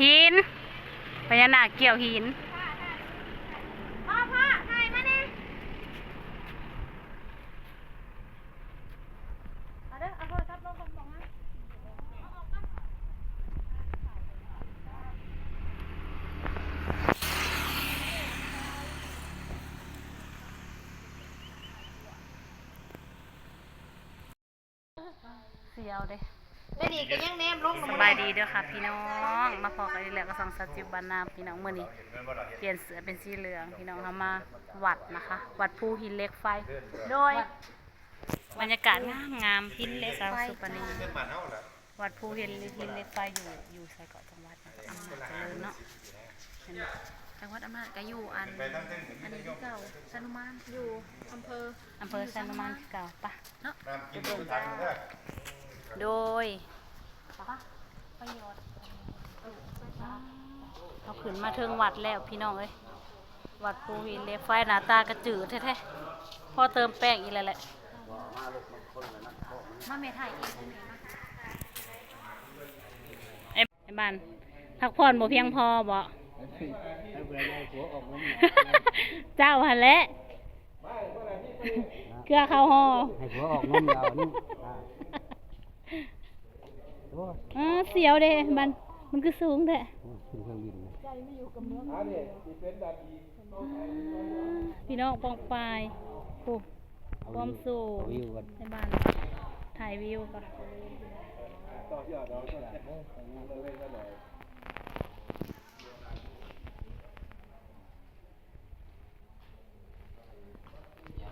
หินพญานาคเกี่ยวหินพ่อพ่อถ่ายมาเนี่ยเอาเด้อเอาโทรศัพท์ลงกล่องๆนะเอาออกก่อนเสียวเด้ แล้วนี่ก็ยังแนมลงสบายดีเด้อค่ะ พี่น้อง มาพอกันอีกแล้วก็สองสัจจิบันนาพี่น้องมื้อนี้เปลี่ยนเสือเป็นสีเหลืองพี่น้องทำมาวัดนะคะ วัดภูหินเหล็กไฟ โดย บรรยากาศงามงามๆหินเหล็กสาวสุปนีวัดภูหินหินเหล็กไฟอยู่อยู่ใส่เกาะจังหวัดอำนาจเจริญเนาะเห็นไหมจังหวัดอำนาจก็อยู่อันอันนี้ที่เก่าสนุมานอยู่อำเภออำเภอสันนุมานเก่าปะเนาะ โดยประโยชน์เขาขึ้นมาเทิงวัดแล้วพี่น้องเอ้ยวัดภูหินเหล็กไฟหน้าตากระจืดแท้ๆพอเติมแป้งอีกแล้วแหละมาเมไทยเองไอ้ไอ้บ้านพักผ่อนบ่เพียงพอบ่เจ้าหันแหละเกลือข้าวห่อให้ผัวออกนมเรานี่ อ๋อเสียวเด้มันมันคือสูงแท้ขึ้นเครื่องบินเลยพี่น้องปองปลายโอ้เอาความสูงวิวกันในบ้านถ่ายวิวก่อน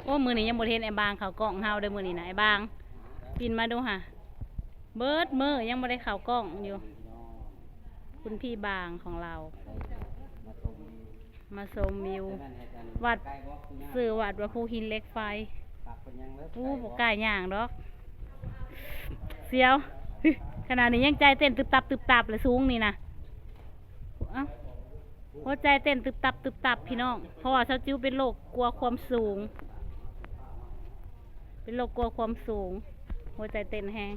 โอ้มือนี้ยังบ่เห็นไอ้บางเขากล้องเฮาเด้อมือนี้นะไอ้บาง ปินมาดูค่ะ เบิดมือยังบ่ได้ข้าวกล้องอยู่ คุณพี่บางของเรา มาชมวิว วัดสื่อวัดว่าภูหินเหล็กไฟปากเป็นยังเลิกอู้บกกล้าย่างดอก เสียว ขนาดนี้ยังใจเต้นตึบตับตึบตับเลยสูงนี่นะหัวใจเต้นตึบตับตึบตับพี่น้อง เพราะว่าเช้าจิ้วเป็นโรคกลัวความสูง เป็นโรคกลัวความสูง หัวใจเต้นแห้ง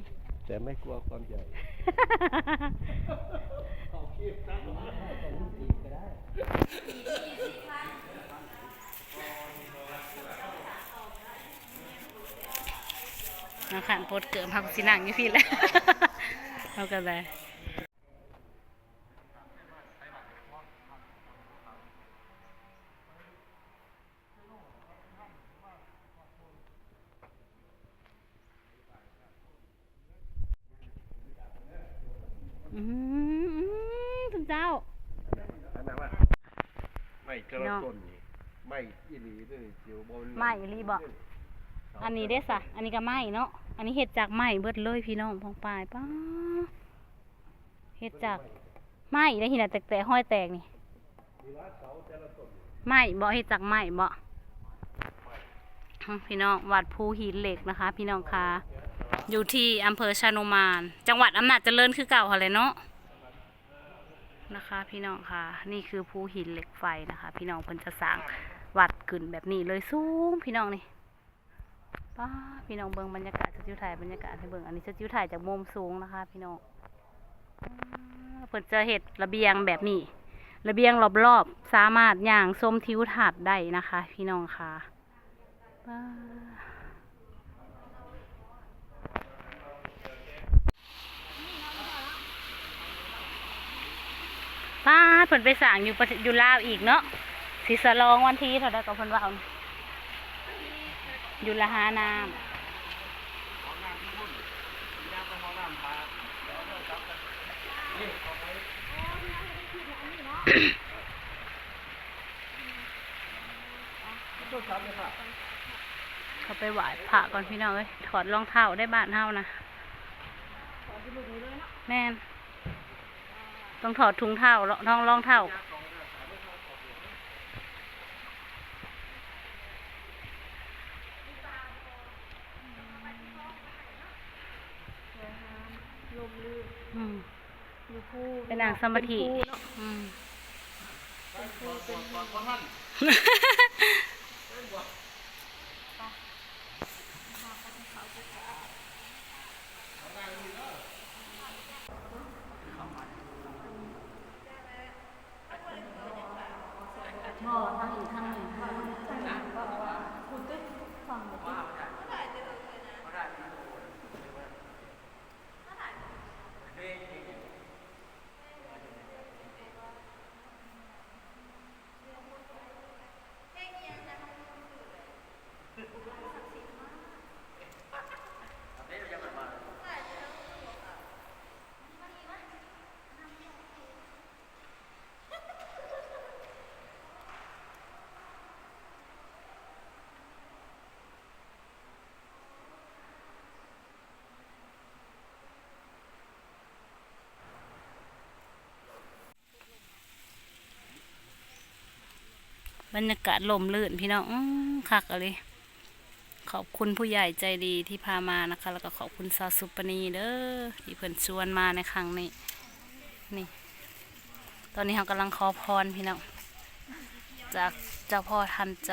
แต่ไม่กลัวความใหญ่น้ำขันโพดเกิดพักสินังอยู่พี่แหล้วเอากันเลยอืมคุณเจ้า อันนั้นว่า ไม่กระต้นนี่ไม่อีหลีด้วยจิ๋วบนไม่อีหลีบ่ อันนี้ได้สะ อันนี้ก็ไหม้เนาะ อันนี้เห็ดจากไหม้เบิดเลยพี่น้องพองปลายป้าเห็ดจากไหม้ได้หินะแตกแต่ห้อยแตกนี่ไหม้บ่เห็ดจากไหม้บ่พี่น้องวัดภูหินเหล็กนะคะ พี่น้องคะอยู่ที่อำเภอชานุมาน จังหวัดอำนาจเจริญคือเก่าค่ะเลยเนาะ นะคะ พี่น้องค่ะ นี่คือภูหินเหล็กไฟนะคะ พี่น้องเพิ่นจะสร้างวัดขึ้นแบบนี้เลยสูงพี่น้องนี่ป้าพี่น้องเบิ่งบรรยากาศสจิวไทยบรรยากาศให้เบิ่งอันนี้สจิวไทยจากมุมสูงนะคะ พี่น้องเพิ่นจะเห็ดระเบียงแบบนี้ ระเบียงรอบๆสามารถย่างชมทิวทัศน์ได้นะคะ พี่น้องค่ะ ป้าเพิ่นไปสั่งอยู่ประเทศอยู่ลาวอีกเนาะสิสลองวันที่เท่าใดก็เพิ่นว่าเอาอยู่ละหาน้ำเขาไปไหว้พระก่อนพี่น้องเอ้ยถอดรองเท้าได้บ้านเฮานะแม่น ต้องถอดถุงเท้าท้องรองเท้าอืมเป็นนางสมาธิอืมบ่ทางอีกทางหนึ่งทางหนึ่งก็ว่าคุณก็ฟังเลย บรรยากาศลมลื่นพี่น้องอคักอะไรขอบคุณผู้ใหญ่ใจดีที่พามานะคะ แล้วก็ขอบคุณซาวสุปนีเด้อที่เพิ่นชวนมาในครั้งนี้นี่ ตอนนี้เรากำลังขอพรพี่น้องจากเจ้าพ่อทันใจ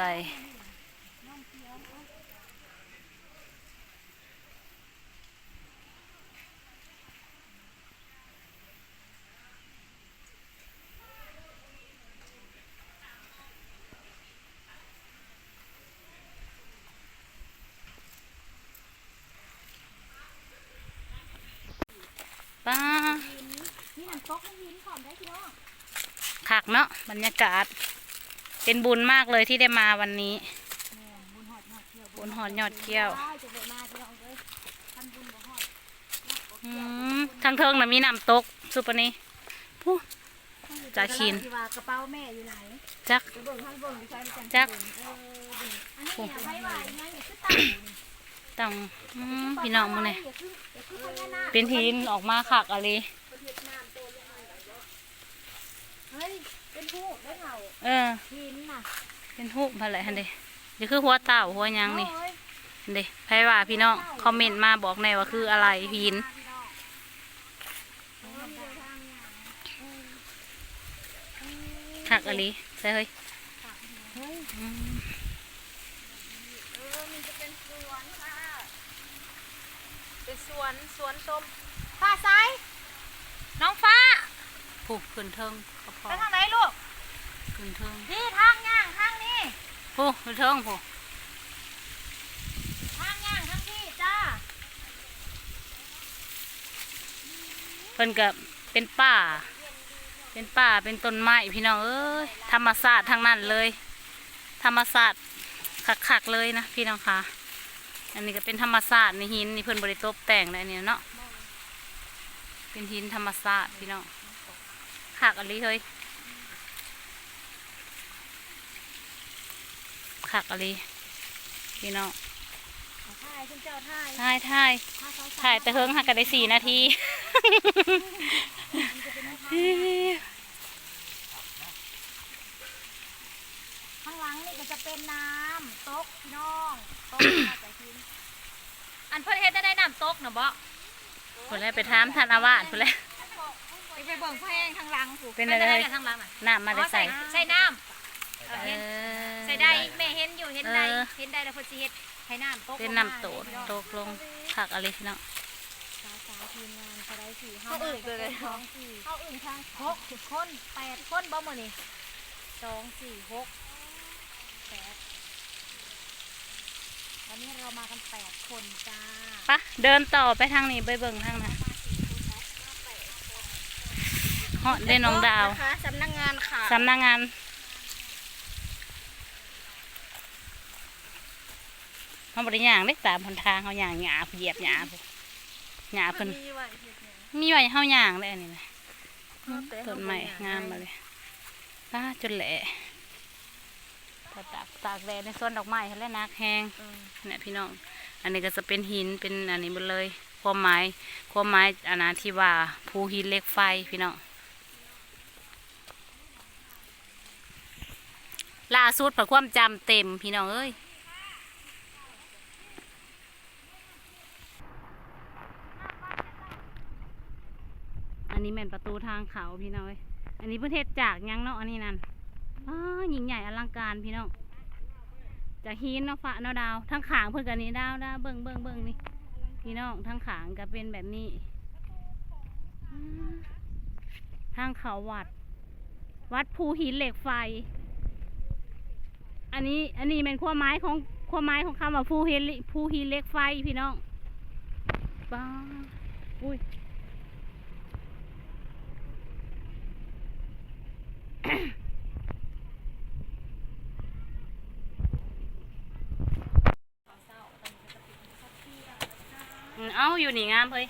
ป้านี่น้ำตกมันหินพร้อมได้พี่น้องคักเนาะบรรยากาศ เป็นบุญมากเลยที่ได้มาวันนี้ บุญหอดหอดเที่ยวบุญหอดยอดเกี้ยวได้จะเดินมาพี่น้องเอ้ยท่านบุญบ่หอดอืมทางเทิงน่ะมีน้ำตกสุปนี้ผู้จ่าคินที่ว่ากระเป๋าแม่อยู่ไหนจักไปเบิ่งข้างบนใช้ประจำจักเออเบิ่งอันนี้อย่าให้ไหวนะอย่าขึ้น ตั้งต้องอืมพี่น้องมึงเนี่ยอย่าขึ้นอย่าขึ้นพญานาคเป็นหินออกมาคักอะไรเฮ้ยเป็นผู้ได้เหงาเออหินน่ะเป็นหูปอะไรฮันเดเดี๋ยวคือหัวเต่าหัวหยังนี่โอ้ยฮันเดไพว่าพี่น้องคอมเมนต์มาบอกแน่ว่าคืออะไรหินคักอะไรใช่เฮ้ย เฮ้ย อืม เออมันจะเป็นสวนค่ะเป็นส วนสวนส้มฟ้าซ้ายน้องฟ้าผูกขึ้นเทิงก็พอไปทางไหนลูกขึ้นเทิงนี่ทางย่างทางนี้ผูกขึ้นเทิงผูกทางย่างทางที่จ้าเพิ่นกับเป็นป่า เป็นป่าเป็นต้นไม้พี่น้องเอ้ยธรรมศาสตร์ทั้งนั้นเลย ธรรมศาสตร์คักๆเลยนะพี่น้องค่ะ อันนี้ก็เป็นธรรมศาสตร์ในหินนี่เพิ่นบริตบแต่งเลยเนี่เนาะเป็นหินธรรมศาสตร์พี่น้องคักอะไรเฮ้ยคักอะไรพี่น้องถ่ายคุณเจ้าถ่ายถ่ายถ่ายถ่ายแต่เฮิงหักกันได้สี่นาทีข้างหลังนี่ก็จะเป็นน้ำตกพี่น้องตก อันเพื่อนเฮ็ดได้ได้น้ำตกนะบ่คนแรกไปถามท่านอาวาสคนแรกไปไปเบิ่งพ่อแห้งทางหลังผูเป็นอะไร ด้กันทางหลังอะน้ำมาได้ใส่อ๋อใส่น้ำเออเอเห็นอใส่ได้แม่เห็นอยู่เห็นได้เออเห็นได้แล้วเพิ่นสิเฮ็ดให้น้ำตกเป็นลงมาน้ำโตดตกลงผักอะไรพี่น้องสาวสาวทีมงานจะได้สี่ห้าอึ่งเลยสองสี่เข้าอึ่งทางหกคนแปดคนบ่มื้อนี้สองสี่หกแปด วันนี้เรามากันแปดคนจ้าปะเดินต่อไปทางนี้ไปเบิ่งทางนั้นเหาะได้น้องดาว นะคะสำนักงานค่ะสำนักงาน เขาบริย่างได้ตามหนทางเขาย่างหยาเหยียบหยาพุ่นหยาเพิ่นมีไว้เฮ็ดหยังมีไว้ให้เฮาย่างได้อันนี้นะเอาแต่ต้นไม้งามมาเลยป้าจนแหละ พอตากตากแดดในสวนดอกไม้เขาแล้วนักแหงอืมเนี่ยพี่น้อง อันนี้ก็จะเป็นหินเป็นอันนี้หมดเลย ความหมายความหมายอันนั้นที่ว่าภูหินเหล็กไฟพี่น้องล่าสุดเพื่อความจำเต็มพี่น้องเอ้ยอันนี้แม่นประตูทางเขาพี่น้องเอ้ยอันนี้ประเทศจากหยังเนาะอันนี้นั่น อ้ายิ่งใหญ่อลังการพี่น้องจากหินเนาะฟ้าเนาะดาว ทั้งขางเพิ่นกันนี้ดาวดาวเบิ่งเบิงเบิงนี่พี่น้องทั้งขางก็เป็นแบบนี้ ทางเขาวัด วัดภูหินเหล็กไฟ อันนี้อันนี้เป็นความหมายของความหมายของคำว่าภูหินภูหินเหล็กไฟพี่น้องป้าอุ้ย อยู่นี่งามเฮ้ย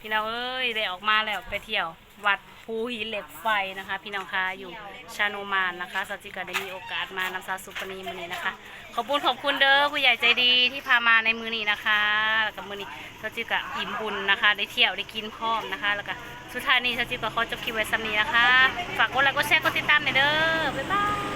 พี่น้องเอ้ยได้ออกมาแล้วไปเที่ยว วัดภูหินเหล็กไฟนะคะ พี่น้องคะอยู่ชาโนมานนะคะสัจจิกาได้มีโอกาสมานำซาสุปนีมือนี้นะคะ ขอบคุณขอบคุณเด้อผู้ใหญ่ใจดีที่พามาในมือนี้นะคะแล้วกับมือนี้สัจจิกะอิ่มบุญนะคะ ได้เที่ยวได้กินพร้อมนะคะแล้วก็สุดท้ายนี้สัจจิกะขอจบคลิปไว้สำนี้นะคะ ฝากกดไลค์กดแชร์กดติดตามหน่อยเด้อบ๊ายบาย